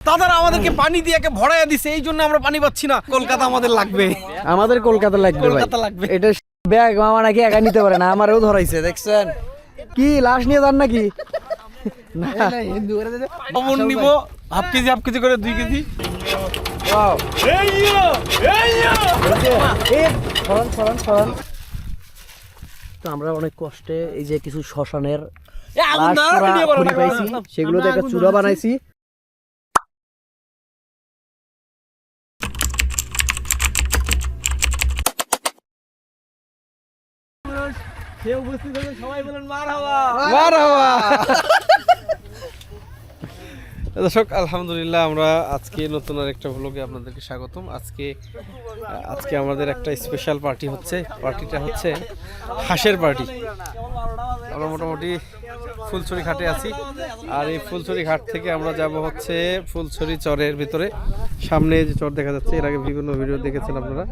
দাদারা আমাদেরকে পানি দিয়ে একে ভরাইয়া দিছে এই জন্য আমরা পানি পাচ্ছি না কলকাতা আমাদের লাগবে আমাদের কলকাতা লাগবে ভাই। কলকাতা লাগবে। এটা ব্যাগ মামা নাকি একা নিতে পারে না আমারও ধরাইছে দেখছেন কি লাশ নিয়ে যান নাকি লবণ নিব হাফ কেজি হাফ কেজি করে দুই কেজি Wow. এ, সরান, সরান, সরান। তো আমরা অনেক কষ্টে এই যে কিছু শ্মশানের লাশ পাইছি। সেগুলো দিয়ে একটা চূড়া বানাইছি সে উপস্থিত হলে সবাই বলেন মার হাওয়া দর্শক, আলহামদুলিল্লাহ আমরা আজকে নতুন আর একটা ভ্লগে আপনাদেরকে স্বাগতম। আজকে আজকে আমাদের একটা স্পেশাল পার্টি হচ্ছে। পার্টিটা হচ্ছে হাঁসের পার্টি আমরা মোটামুটি ফুলছড়ি ঘাটে আছি। আর এই ফুলছড়ি ঘাট থেকে আমরা যাব হচ্ছে ফুলছড়ি চরের ভিতরে। সামনে যে চর দেখা যাচ্ছে এর আগে বিভিন্ন ভিডিও দেখেছেন আপনারা?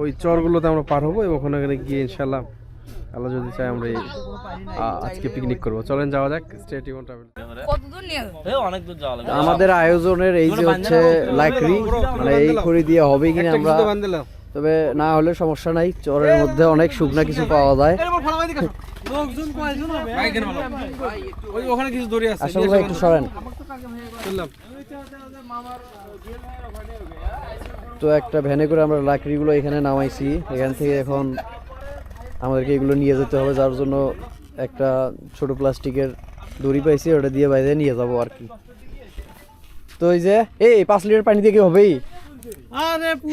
ওই চরগুলোতে আমরা পার হব এবং ওখানে গিয়ে ইনশাল্লাহ আল্লাহ যদি চাই আমরা এই, আজকে পিকনিক করব। চলেন যাওয়া যাক স্টেট ইভেন্ট ট্রাভেল কতদূর নিয়ে যাবে? আমাদের আয়োজনের এই যে হচ্ছে লাকড়ি মানে এই খড়ি দিয়ে হবে কিনা আমরা তবে না হলে সমস্যা নাই চরের মধ্যে অনেক শুকনা কিছু পাওয়া যায়। ওখানে কিছু দড়ি আছে। আসলে ভাই একটু সরেন। তো একটা ভ্যানে করে আমরা লাকড়িগুলো এখানে নামাইছি। এখান থেকে এখন আমাদেরকে এগুলো নিয়ে যেতে হবে যার জন্য একটা ছোট প্লাস্টিকের দড়ি পাইছি ওটা দিয়ে বাইরে নিয়ে যাব আর কি। তো এই যে এই পাঁচ লিটার পানি দিয়ে কি হবেই?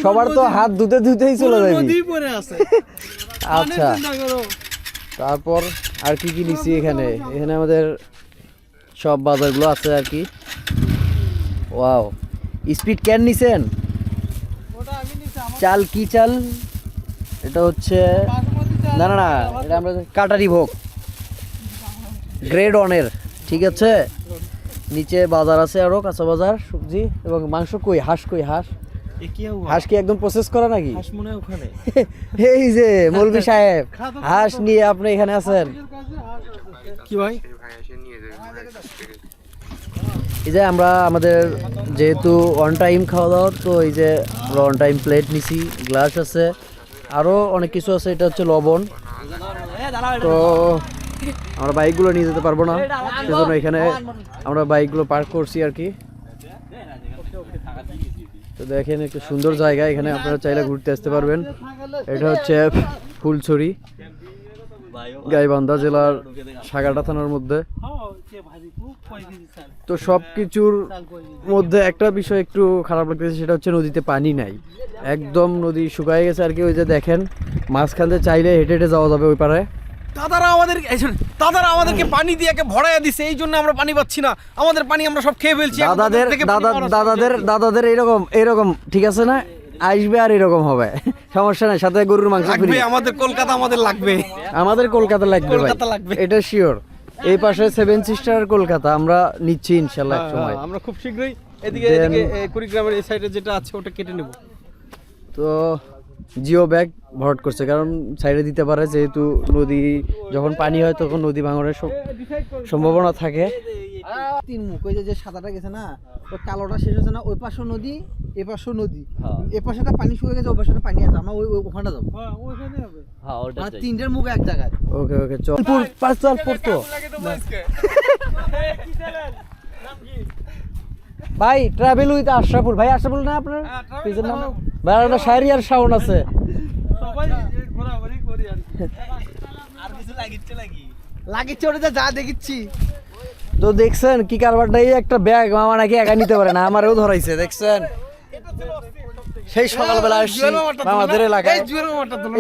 সবার তো হাত ধুতে ধুতেই চলে যাবে আছে। আচ্ছা। তারপর আর কি কি নিছি এখানে? এখানে আমাদের সব বাজারগুলো আছে আর কি। ওয়াও। স্পিড ক্যান নিছেন? চাল কি চাল? এটা হচ্ছে না না না এটা আমরা কাটারি ভোগ। গ্রেড অনের ঠিক আছে? নিচে বাজার আছে আরও কাঁচা বাজার সবজি এবং মাংস কই? হাঁস কই? হাঁস। হাঁস কি একদম প্রসেস করা নাকি? মনে ওখানে। এই যে মৌলভী সাহেব হাঁস নিয়ে আপনি এখানে আছেন। কি ভাই? এই যে আমরা আমাদের যেহেতু অন টাইম খাওয়া দাওয়া তো এই যে আমরা অন টাইম প্লেট নিছি গ্লাস আছে আরও অনেক কিছু আছে এটা হচ্ছে লবণ। তো আমরা বাইকগুলো নিয়ে যেতে পারব না সেজন্য এখানে আমরা বাইকগুলো পার্ক করছি আর কি। দেখেন একটা সুন্দর জায়গা, এখানে আপনারা চাইলে ঘুরতে আসতে পারবেন। এটা হচ্ছে ফুলছড়ি, গাইবান্ধা জেলার সাগাটা থানার মধ্যে। তো সব কিছুর মধ্যে একটা বিষয় একটু খারাপ লাগতেছে, সেটা হচ্ছে নদীতে পানি নাই। একদম নদী শুকায় গেছে, আর কি ওই যে দেখেন, মাঝখান দিয়ে চাইলে হেঁটে হেঁটে যাওয়া যাবে ওই পারে দাদারা আমাদের দাদারা আমাদেরকে পানি দিয়ে ভরাইয়া দিছে এই জন্য আমরা পানি পাচ্ছি না। আমাদের পানি আমরা সব খেয়ে ফেলছি। দাদাদের দাদাদের দাদাদের এরকম এরকম ঠিক আছে না? আসবে আর এরকম হবে। সমস্যা নাই সাথে গরুর মাংস লাগবে আমাদের কলকাতা আমাদের লাগবে। আমাদের কলকাতা লাগবে ভাই। কলকাতা লাগবে। এটা শিওর এই পাশে সেভেন সিস্টার কলকাতা আমরা নিচ্ছি ইনশাল্লাহ এক সময়। হ্যাঁ, আমরা খুব শীঘ্রই এদিকে এদিকে কুড়িগ্রামের এই সাইডে যেটা আছে ওটা কেটে নেব। তো জিও ব্যাগ ভরাট করছে কারণ সাইডে দিতে পারে যেহেতু নদী যখন পানি হয় তখন নদী ভাঙনের সম- সম্ভাবনা থাকে। তিন মুখ ওই যে সাদাটা গেছে না ওই কালোটা শেষ হচ্ছে না ওই পাশে নদী এ পাশে নদী। এ পাশেটা পানি শুকিয়ে গেছে ওই পাশে পানি আছে আমরা ওই ওখানটা যাব। মানে তিনটার মুখ এক জায়গায়। ওকে ওকে চল। পুর- পাঁচ চল পড়তো ভাই ট্রাভেল উইথ আশরাফুল। ভাই আশরাফুল না আপনার? পেজের নাম? একটা শায়রি আর শাওন আছে। লাগিচ্ছে ওটা যা দেখিচ্ছি। তো দেখছেন কি কারবারটা? এই একটা ব্যাগ মামা নাকি একা নিতে পারে না আমারও ধরাইছে দেখছেন? সেই সকালবেলা আসছি আমাদের এলাকায়।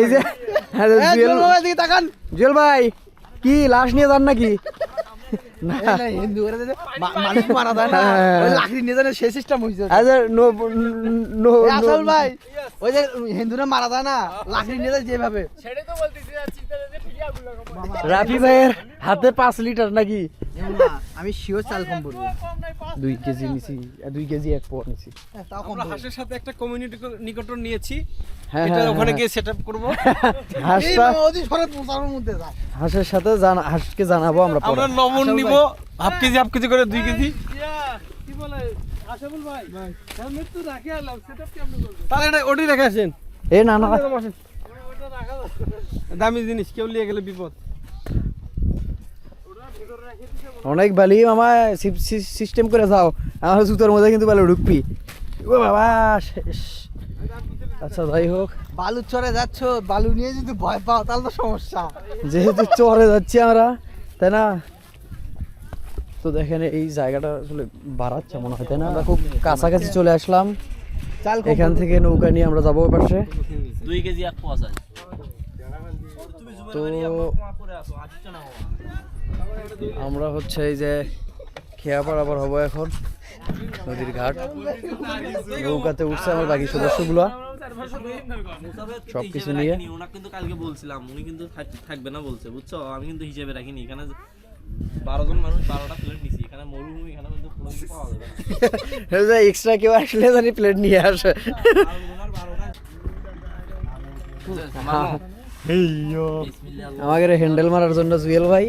এই যে হ্যাঁ, জুয়েল ভাই কি লাশ নিয়ে যান নাকি? না এই না, হিন্দু করে দিতে মা- মানুষ মারা যায় না লাখড়ি লাকড়ি নিয়ে যায় যেভাবে। রাফি ভাইয়ের হাতে পাঁচ লিটার নাকি? না, আমি শিওর চাল কম বলব। দুই কেজি নিছি দুই কেজি এক পোয়া নিছি। হ্যাঁ, আমরা। হাঁসের সাথে একটা কমিউনিটি নিকটন নিয়েছি। হ্যাঁ এটা হ্যাঁ ওখানে। গিয়ে সেট আপ করব। হাঁসটা বাবা, সরে পোষানোর মধ্যে যায় হাঁসের সাথে জানা হাঁসকে জানাব আমরা পরে। আমরা লবণ নিব হাফ কেজি হাফ কেজি করে দুই কেজি। তাহলে এটা ওটি রেখে আসেন। এ না না। দামি জিনিস কেউ নিয়ে গেলে বিপদ। অনেক বালি মামা সিস্টেম করে যাও। আমার জুতোর মধ্যে কিন্তু বালি ঢুকবি। ও বাবা শেষ। আচ্ছা যাই হোক। বালুর চরে যাচ্ছ বালু নিয়ে যদি ভয় পাও তাহলে তো সমস্যা। যেহেতু চরে যাচ্ছি আমরা তাই না? তো দেখেন এই জায়গাটা আসলে বাড়াচ্ছে মনে হয় তাই না? আমরা খুব কাছাকাছি চলে আসলাম। চাল এখান থেকে নৌকা নিয়ে আমরা যাব ওই পাশে দুই কেজি এক পোয়া তো আমরা হচ্ছে এই যে খেয়া পারাবার হব এখন নদীর ঘাট। নৌকাতে উঠছে আমার বাকি সদস্যগুলো। সবকিছু নিয়ে। ওনাকে কিন্তু কালকে বলছিলাম উনি কিন্তু থাকবে না বলছে বুঝছ? আমি কিন্তু হিসেবে রাখিনি এখানে বারো জন মানুষ বারোটা প্লেট নিছি এখানে মরুভূমি এখানে কিন্তু পাওয়া যাবে এক্সট্রা কেউ আসলে জানি প্লেট নিয়ে আসে। আমাকে হ্যান্ডেল মারার জন্য জুয়েল ভাই।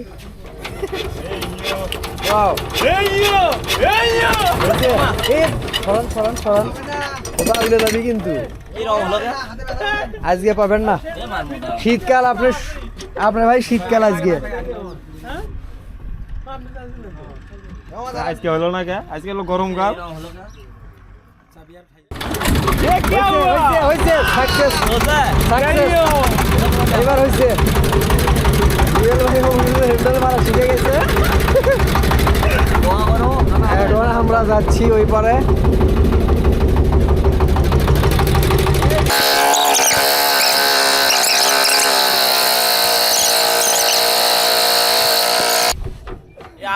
কিন্তু? আজকে পাবেন না। শীতকাল আপনার আপনার ভাই শীতকাল আজকে। আজকে হলো না কে? আজকে হলো গরমকাল এই রং হলো কে? হয়েছে, হয়েছে সাকসেস বলছে? এবার হয়েছে হ্যান্ডেল মারা শিখে গেছে। এখন আমরা যাচ্ছি ওই পারে।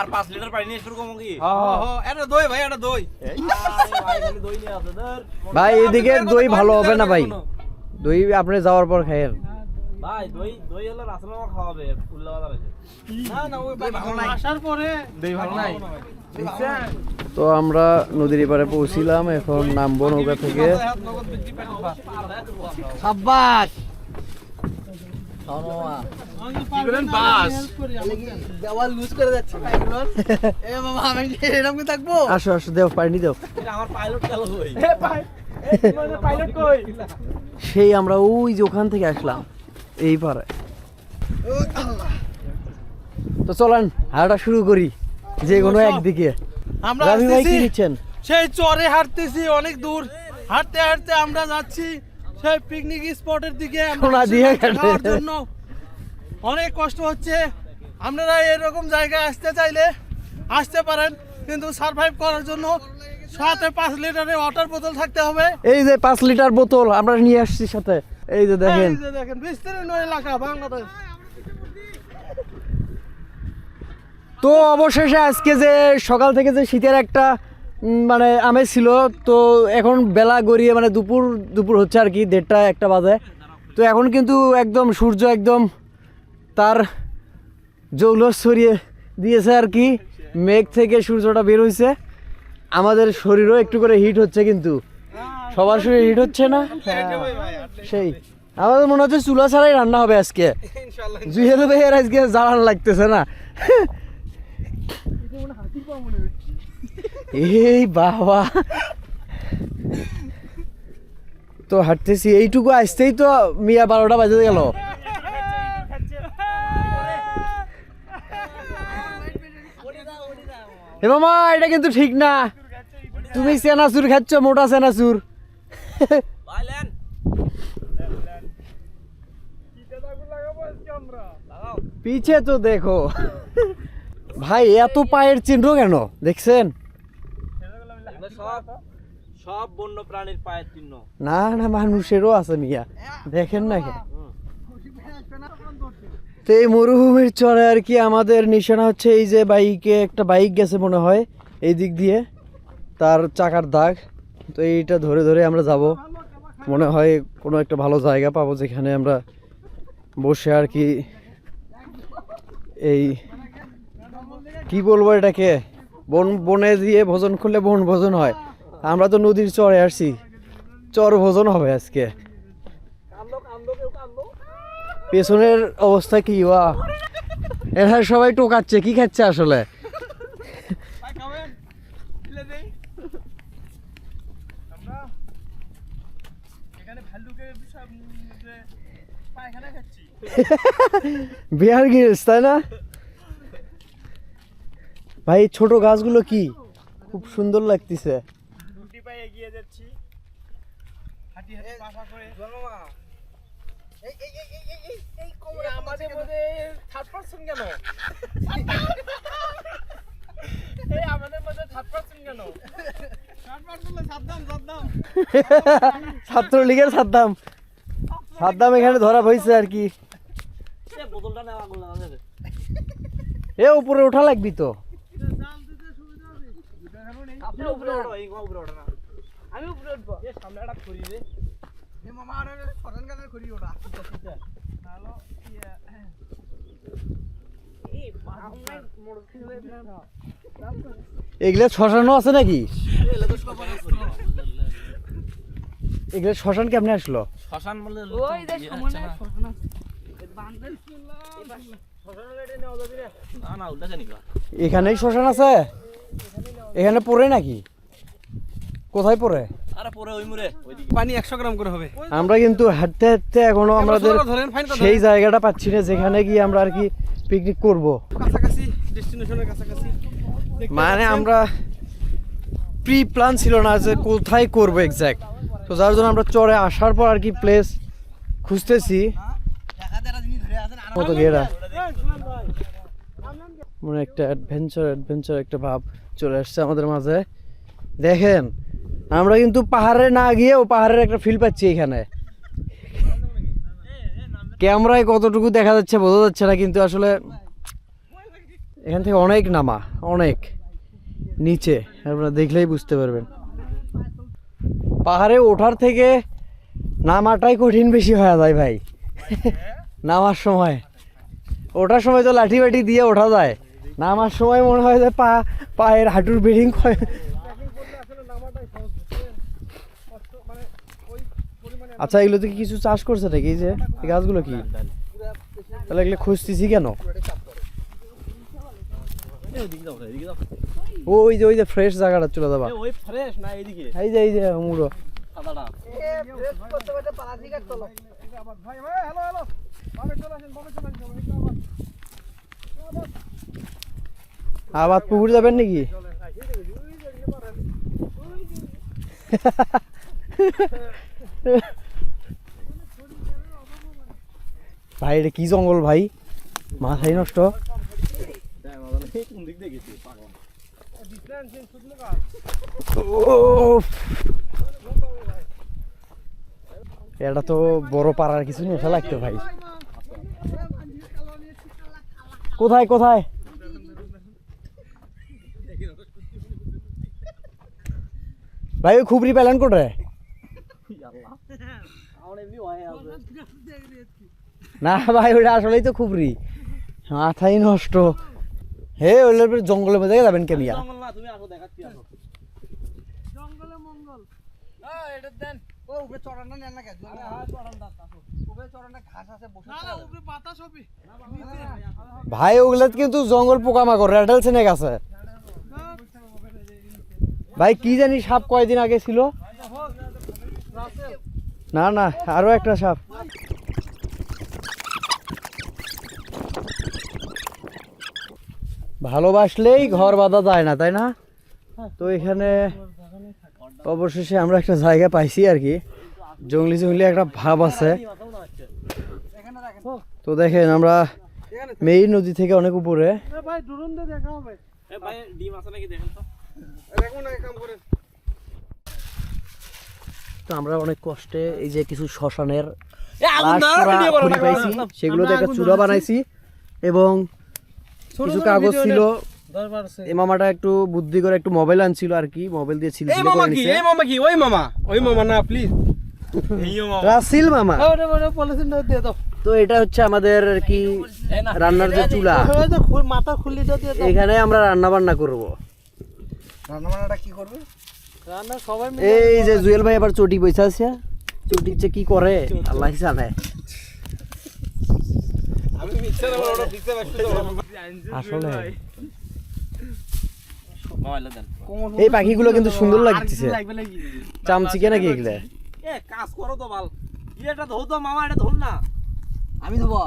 আর পাঁচ লিটার পানি নিয়ে শুরু করব কি? এটা দই ভাই এটা দই। ভাই, এদিকে দই ভালো হবে না ভাই। দই আপনি যাওয়ার পর খাইয়েন। ভাই দই দই হলো রাসেল মামা খাওয়াবে উল্লা বাজার আছে না না ওই ভালো নাই। আসার পরে দই ভালো নাই। তো আমরা নদীর এপারে পৌঁছিলাম এখন নামবো নৌকা থেকে। সাব্বাস! বাস? দেওয়াল লুজ করে যাচ্ছে পাইগুলোর। এ মামা আমি কি এরকম থাকব? আসো আসো দেও পানি দেও। এটা আমার পাইলট গেল কই? পাইলট কই? সেই আমরা ওই যে ওখান থেকে আসলাম। এই পারে তো চলেন হাঁটা শুরু করি যে কোনো একদিকে। আমরা রামি ভাই কি নিচ্ছেন? সেই চরে হাঁটতেছি অনেক দূর। হাঁটতে হাঁটতে আমরা যাচ্ছি সেই পিকনিক স্পটের দিকে। আমরা সোনা দিয়ে খাওয়ার জন্য। অনেক কষ্ট হচ্ছে। আপনারা এরকম জায়গায় আসতে চাইলে আসতে পারেন কিন্তু সার্ভাইভ করার জন্য সাথে পাঁচ লিটারের ওয়াটার বোতল থাকতে হবে। এই যে পাঁচ লিটার বোতল আমরা নিয়ে আসছি সাথে। এই যে দেখেন। দেখেন বিস্তীর্ণ এলাকা বাংলাদেশ। তো অবশেষে আজকে যে সকাল থেকে যে শীতের একটা মানে আমেজ ছিল তো এখন বেলা গড়িয়ে মানে দুপুর দুপুর হচ্ছে আর কি দেড়টা একটা বাজে। তো এখন কিন্তু একদম সূর্য একদম তার জৌলস ছড়িয়ে দিয়েছে আর কি। মেঘ থেকে সূর্যটা বের হয়েছে আমাদের শরীরও একটু করে হিট হচ্ছে কিন্তু। সবার শরীর হিট হচ্ছে না? সেই। আমাদের মনে হচ্ছে চুলা ছাড়াই রান্না হবে আজকে। জুয়েল ভাইয়ের আজকে জ্বালান লাগতেছে না। এই বাবা। তো হাঁটতেছি এইটুকু আসতেই তো মিয়া বারোটা বাজে গেল। এ মামা এটা কিন্তু ঠিক না। তুমি সেনাচুর খাচ্ছ মোটা লেন পিছে তো দেখো। ভাই এত পায়ের চিহ্ন কেন? দেখছেন? সব বন্য প্রাণীর পায়ের চিহ্ন। না না মানুষেরও আছে মিয়া। দেখেন না তো এই মরুভূমির চরে আর কি আমাদের নিশানা হচ্ছে এই যে বাইকে একটা বাইক গেছে মনে হয় এই দিক দিয়ে তার চাকার দাগ। তো এইটা ধরে ধরে আমরা যাব। মনে হয় কোনো একটা ভালো জায়গা পাবো যেখানে আমরা বসে আর কি এই কি বলব এটাকে? বন, বনে দিয়ে ভোজন করলে বন ভোজন হয়। আমরা তো নদীর চরে আসছি। চর ভোজন হবে আজকে। পেছনের অবস্থা কি, ওয়া? এরা সবাই টোকাচ্ছে, কি খাচ্ছে আসলে এখানে ভাল্লুকের সব যে পায়খানা খাচ্ছি বিহার গিরিস তাই না ভাই ছোট গাছগুলো কি খুব সুন্দর লাগতেছে রুটি পাই এগিয়ে যাচ্ছি হাঁটি হাঁটি পাশা করে আমাদের মধ্যে থার্ড পার্সন কেন এই আমাদের মধ্যে থার্ড পার্সন কেন থার্ড পার্সন সাদ্দাম সাদ্দাম ছাত্রলীগের সাদ্দাম সাদ্দাম এখানে ধরা হয়েছে আর কি। এ উপরে ওঠা লাগবি তো। আপনি উপরে ওঠো উপরে ওঠো না। আমি উপরে উঠবো। সামনে একটা খড়ি রে। মামা আর ফরেন গানের করি ওটা। নালো এই এগুলো শ্মশানও আছে নাকি? এগুলো শ্মশান কেমনে আসলো? শ্মশান বলে ওই যে সমনে জানি এখানেই শ্মশান আছে? এখানে পড়ে নাকি? কোথায় পড়ে? আরে পরে ওই মুরে ওইদিকে পানি একশো গ্রাম করে হবে। আমরা কিন্তু হাঁটতে হাঁটতে এখনও আমাদের সেই জায়গাটা পাচ্ছি না যেখানে গিয়ে আমরা আর কি পিকনিক করব। কাছাকাছি ডেস্টিনেশনের কাছাকাছি। মানে আমরা প্রি প্ল্যান ছিল না যে কোথায় করব এক্স্যাক্ট তো যার জন্য আমরা চড়ে আসার পর আর কি প্লেস খুঁজতেছি। গেরা মানে একটা অ্যাডভেঞ্চার অ্যাডভেঞ্চার একটা ভাব চলে আসছে আমাদের মাঝে। দেখেন, আমরা কিন্তু পাহাড়ে না গিয়েও পাহাড়ের একটা ফিল পাচ্ছি এখানে। ক্যামেরায় কতটুকু দেখা যাচ্ছে বোঝা যাচ্ছে না, কিন্তু আসলে এখান থেকে অনেক নামা, অনেক নিচে। আপনারা দেখলেই বুঝতে পারবেন। পাহাড়ে ওঠার থেকে নামাটাই কঠিন বেশি হয়ে যায় ভাই। নামার সময়। ওঠার সময় তো লাঠি বাটি দিয়ে ওঠা যায়। নামার সময় মনে হয় যে পা, পায়ের হাঁটুর বিল্ডিং আচ্ছা এগুলো তো কি কিছু চাষ করছে নাকি? যে গাছগুলো কি? তাহলে এগুলো খুঁজতেছি কেন? ওই যে ওই যে ফ্রেশ জায়গাটা চলে যাবা। ওই ফ্রেশ না এইদিকে? এই যে এই যে মুড়ো। সাদাটা ভাই ভাই হ্যালো হ্যালো বাবে চলে আসেন বাবে চলে আসেন আবার পুকুর যাবেন নাকি? ভাই এটা কি জঙ্গল ভাই? মাথায় নষ্ট। কোন দিক দিয়ে গেছি পাগল। উফ। এটা তো বড় পাড়ার কিছু নেশা লাগতো ভাই। কোথায় কোথায়? ভাই, ওই খুবরি পেলেন কোটে না ভাই, ওটা আসলেই তো খুবরি। মাথায় নষ্ট। হে জঙ্গলের মধ্যে যাবেন কেমিয়া জঙ্গল তুমি আসো দেখাচ্ছি আসো। ও উপরে চড়ানটা নেন না কেন উপরে চড়ানটা ঘাস আছে বসে না না উপরে বাতাস হবে। ভাই ওগুলো কিন্তু জঙ্গল পোকামাকড় র্যাটেল স্নেক আছে। ভাই কি জানি সাপ কয়দিন আগে ছিল? না না আরও একটা সাপ। ভালোবাসলেই ঘর বাঁধা যায় না তাই না? তো এখানে অবশেষে আমরা একটা জায়গা পাইছি আর কি। জঙ্গলি জঙ্গলি একটা ভাব আছে। তো দেখেন আমরা মেই নদী থেকে অনেক উপরে। তো আমরা অনেক কষ্টে এই যে কিছু শ্মশানের সেগুলো থেকে চূড়া বানাইছি এবং কিছু কাগজ ছিল। এই মামাটা একটু বুদ্ধি করে একটু মোবাইল আনছিল আর কি মোবাইল দিয়ে ছিল এই মামা কি? এই মামা কি? ওই মামা। ওই মামা না প্লিজ রাসিল মামা। দাও। তো এটা হচ্ছে আমাদের আর কি রান্নার যে চুলা। মাথা খুলি এখানে আমরা রান্না বান্না করব। রান্না বান্নাটা কি করবে? রান্না সবাই এই যে জুয়েল ভাই আবার চটি বইসা আছে। চটির যে কি করে? আল্লাহ জানে আমি মিথ্যা না ওটা দিতে পারছি আসলে। এই পাখিগুলো কিন্তু সুন্দর লাগতেছে। চামচিকে নাকি এগুলা? এ কাজ করো তো বাল। এটা ধর তো মামা এটা ধর না। আমি দেবো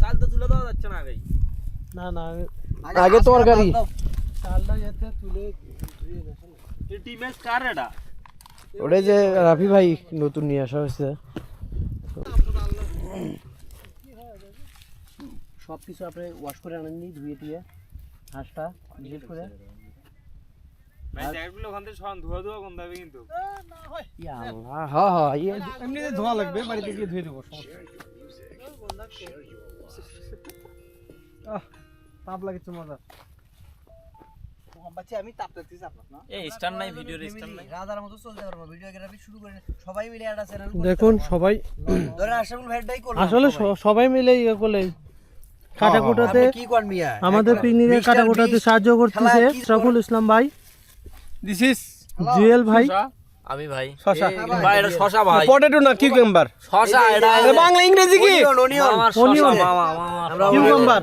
চাল তো তুলে দেওয়া যাচ্ছে না আগেই না না আগে তরকারি চালটা যাতে তুলে এই টিমের কার এটা? ওটাই যে রাফি ভাই নতুন নিয়ে আসা হয়েছে। সব কিছু আপনি ওয়াশ করে আনেননি ধুয়ে দিয়ে হাঁসটা বিশেষ করে। আল্লাহ, এমনিতে ধোয়া লাগবে বাড়িতে গিয়ে ধুয়ে দেবো সমস্যা নেই। আহ, তাপ লাগছে মজা। আমি তাপ না? এই স্টার নাই ভিডিওর স্টার নাই। রাজার মতো চলতে পারব ভিডিওগ্রাফি শুরু করে সবাই মিলে একটা চ্যানেল দেখুন সবাই ধরে আশরাফুল আসলে সবাই মিলে ইয়ে করলে কাটাকুটাতে কোন মিয়া? আমাদের পিকনিকের কাটাকুটাতে সাহায্য করতেছে খেলা ইসলাম ভাই। দিস ইজ জুয়েল ভাই। আমি ভাই। শশা। ভাই এটা শশা ভাই। পটেটো না কিউকাম্বার শশা এটা বাংলা ইংরেজি কি? Onion cucumber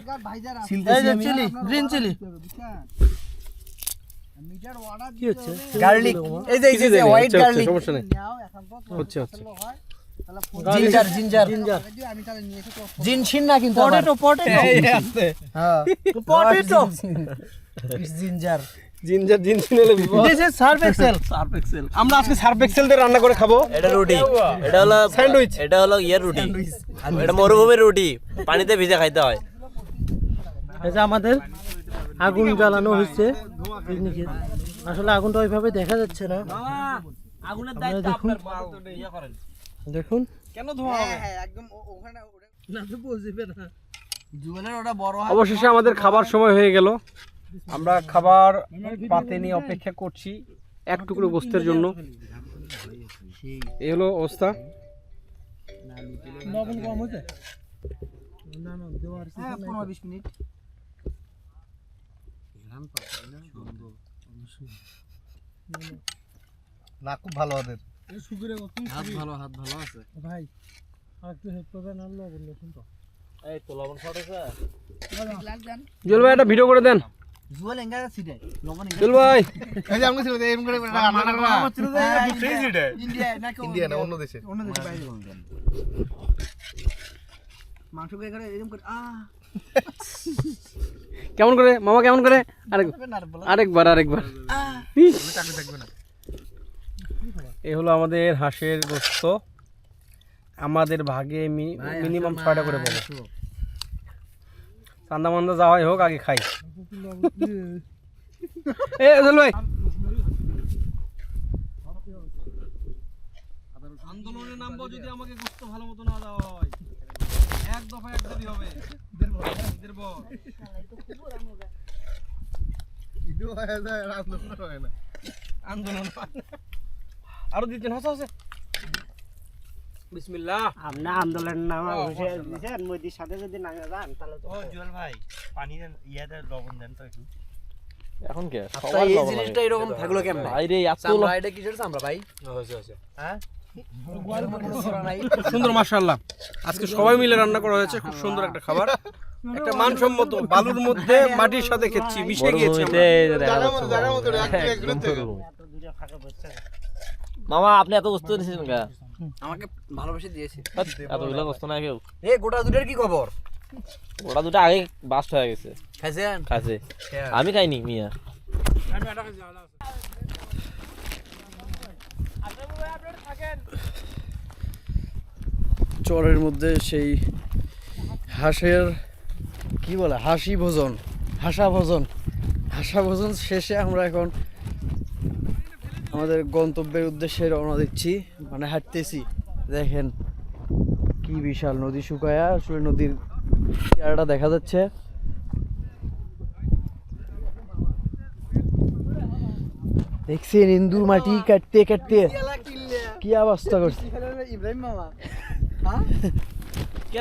chilli green chilli garlic এই যে এই যে হোয়াইট হচ্ছে, গার্লিক সমস্যা নেই। হচ্ছে হচ্ছে। জিঞ্জার জিঞ্জার না কিন্তু পটেটো পটেটো হ্যাঁ। পটেটো জিঞ্জার জিঞ্জার নিলে বিপদ। This is Surf Excel Surf Excel আমরা আজকে সার্ফ এক্সেল দিয়ে রান্না করে খাব। এটা রুটি। এটা হলো স্যান্ডউইচ এটা হলো ইয়ের রুটি। এটা মরুভূমির রুটি। পানিতে ভিজে খাইতে হয়। এই যে আমাদের আগুন জ্বালানো হচ্ছে পিকনিকে আসলে আগুনটা ওইভাবে দেখা যাচ্ছে না। আগুনের দায়িত্ব আপনার ইয়ে করেন। দেখুন। কেন ধোয়া হবে? হ্যাঁ একদম ওখানে ওটা- না তো বুঝবে না। জুয়েলের ওটা বড় অবশেষে আমাদের খাবার সময় হয়ে গেল। আমরা খাবার পাতে নিয়ে অপেক্ষা করছি এক টুকরো গোস্তের জন্য। এই হলো অবস্থা। লবণ কম হয়েছে? না না দেওয়ার হ্যাঁ মিনিট। না খুব ভালো ওদের হাত ভালো হাত ভালো আছে। ভাই আর একটু হেল্প করবেন আর লবণ দেখুন তো। এই তো লবণ শট জুয়েল ভাই একটা ভিডিও করে দেন। জুয়েল এঙ্গা সিটে লবণ এঙ্গা জুয়েল ভাই। ইন্ডিয়া নাকি ইন্ডিয়া না অন্য দেশে। অন্য দেশে বাইরে মাংস করে করে এরকম করে আহ। কেমন করে? মামা কেমন করে? আরেক আরেকবার আরেকবার। ইস। এই হলো আমাদের হাঁসের গোস্ত। আমাদের ভাগে মিনিমাম ছয়টা করে পাবো চান্দা মান্দা যাওয়াই হোক আগে খাই। এ ভাই। আন্দোলনের নামবো যদি আমাকে গোস্ত ভালো মতো না দেওয়া হয়। এক দফা এক দাবি হবে আন্দোলন আরও দিচ্ছেন হাসা হাসে। বিসমিল্লাহ। আপনি আন্দোলন নাম দিয়েছেন মোদির সাথে যদি না যান তাহলে তো এখন কে? আচ্ছা এই জিনিসটা এরকম থাকল কেমন? ভাই রে এত চামড়া এটা কিসের চামড়া ভাই? হ্যাঁ? সুন্দর মাশাআল্লাহ। আজকে সবাই মিলে রান্না করা হয়েছে খুব সুন্দর একটা খাবার। একটা মানসম্মত বালুর মধ্যে মাটির সাথে খেচ্ছি মিশে গিয়েছি আমরা। মামা আপনি এত বস্তু দিয়েছেন গা। আমাকে ভালোবেসে দিয়েছে। এতগুলো বস্তু না কেউ। এ গোটা দুটোর কি খবর? ওটা দুটো আগে বাস্ট হয়ে গেছে। খাইছেন? খাইছে। আমি খাইনি মিয়া। চরের মধ্যে সেই হাঁসের কি বলে হাসি ভোজন হাসা ভোজন হাসা ভোজন শেষে আমরা এখন আমাদের গন্তব্যের উদ্দেশ্যে রওনা দিচ্ছি। মানে হাঁটতেছি। দেখেন কি বিশাল নদী শুকায়া আসলে নদীর চেহারাটা দেখা যাচ্ছে। দেখছেন ইন্দুর মাটি কাটতে কাটতে কি অবস্থা করছে? ইব্রাহিম মামা। কে